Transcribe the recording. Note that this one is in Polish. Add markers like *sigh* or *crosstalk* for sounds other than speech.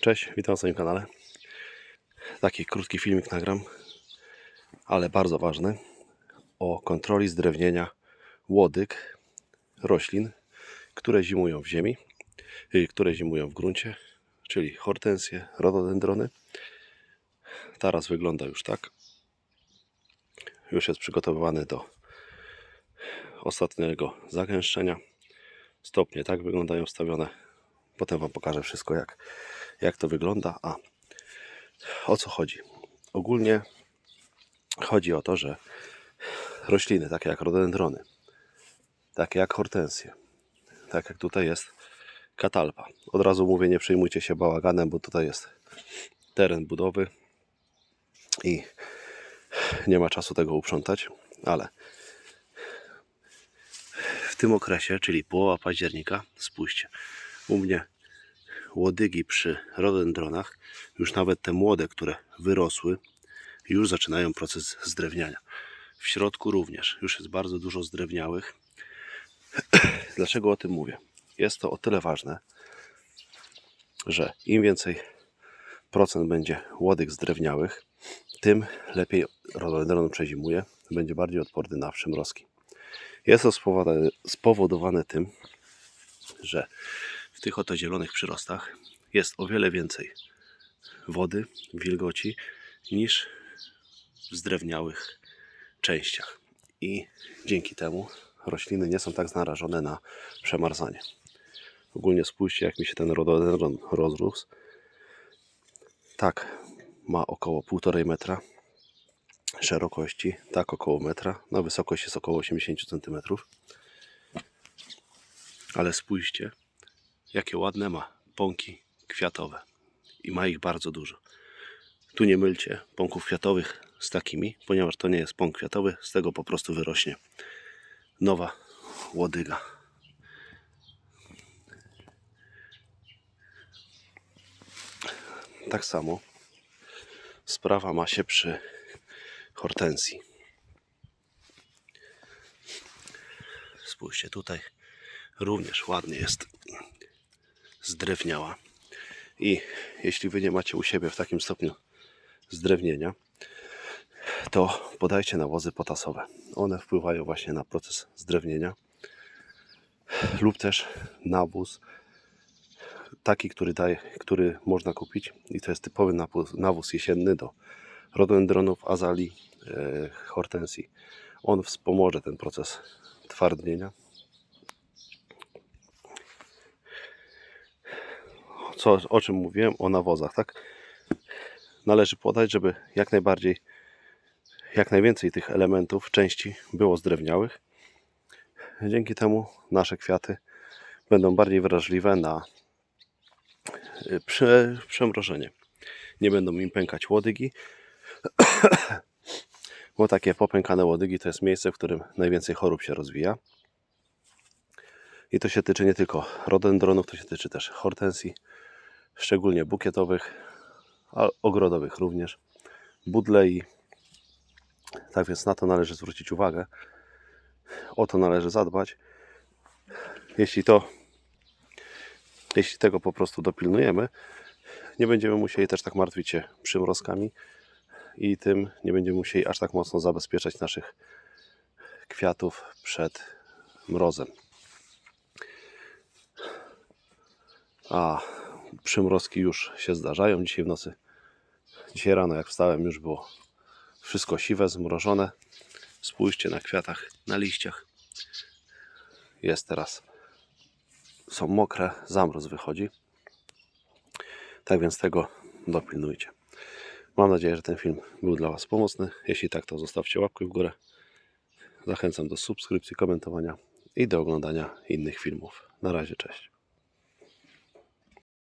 Cześć, witam na swoim kanale. Taki krótki filmik nagram, ale bardzo ważny, o kontroli zdrewnienia łodyg roślin, które zimują w ziemi, y, które zimują w gruncie, czyli hortensje, rododendrony. Teraz wygląda już tak. Już jest przygotowywany do ostatniego zagęszczenia. Stopnie tak wyglądają wstawione. Potem Wam pokażę wszystko, jak, jak to wygląda. A o co chodzi? Ogólnie chodzi o to, że rośliny, takie jak rododendrony, takie jak hortensje, tak jak tutaj jest katalpa. Od razu mówię, nie przejmujcie się bałaganem, bo tutaj jest teren budowy i nie ma czasu tego uprzątać, ale w tym okresie, czyli połowa października, spójrzcie, u mnie łodygi przy rododendronach, już nawet te młode, które wyrosły, już zaczynają proces zdrewniania. W środku również już jest bardzo dużo zdrewniałych. *clears throat* Dlaczego o tym mówię? Jest to o tyle ważne, że im więcej procent będzie łodyg zdrewniałych, tym lepiej rododendron przezimuje, będzie bardziej odporny na przymrozki. Jest to spowodowane tym, że w tych oto zielonych przyrostach jest o wiele więcej wody, wilgoci niż w zdrewniałych częściach. I dzięki temu rośliny nie są tak narażone na przemarzanie. Ogólnie spójrzcie, jak mi się ten rododendron rozrósł. Tak, ma około 1,5 metra szerokości, tak około metra. Na wysokość jest około 80 cm. Ale spójrzcie, jakie ładne ma pąki kwiatowe. I ma ich bardzo dużo. Tu nie mylcie pąków kwiatowych z takimi, ponieważ to nie jest pąk kwiatowy, z tego po prostu wyrośnie nowa łodyga. Tak samo sprawa ma się przy hortensji. Spójrzcie tutaj, również ładnie jest zdrewniała. I jeśli wy nie macie u siebie w takim stopniu zdrewnienia, to podajcie nawozy potasowe. One wpływają właśnie na proces zdrewnienia. Lub też nawóz taki, który, daje, który można kupić i to jest typowy nawóz, nawóz jesienny do rododendronów, azalii, e, hortensji. On wspomoże ten proces twardnienia. Co, o czym mówiłem? O nawozach, tak? Należy podać, żeby jak najbardziej, jak najwięcej tych elementów, części było zdrewniałych. Dzięki temu nasze kwiaty będą bardziej wrażliwe na y, prze, przemrożenie. Nie będą im pękać łodygi, *coughs* bo takie popękane łodygi to jest miejsce, w którym najwięcej chorób się rozwija. I to się tyczy nie tylko rododendronów, to się tyczy też hortensji, szczególnie bukietowych, a ogrodowych również, budlei. Tak więc na to należy zwrócić uwagę. O to należy zadbać. Jeśli to, jeśli tego po prostu dopilnujemy, nie będziemy musieli też tak martwić się przymrozkami i tym nie będziemy musieli aż tak mocno zabezpieczać naszych kwiatów przed mrozem. A przymrozki już się zdarzają dzisiaj w nocy. Dzisiaj rano, jak wstałem, już było wszystko siwe, zmrożone. Spójrzcie na kwiatach, na liściach. Jest teraz, są mokre, zamróz wychodzi. Tak więc tego dopilnujcie. Mam nadzieję, że ten film był dla Was pomocny. Jeśli tak, to zostawcie łapkę w górę. Zachęcam do subskrypcji, komentowania i do oglądania innych filmów. Na razie, cześć.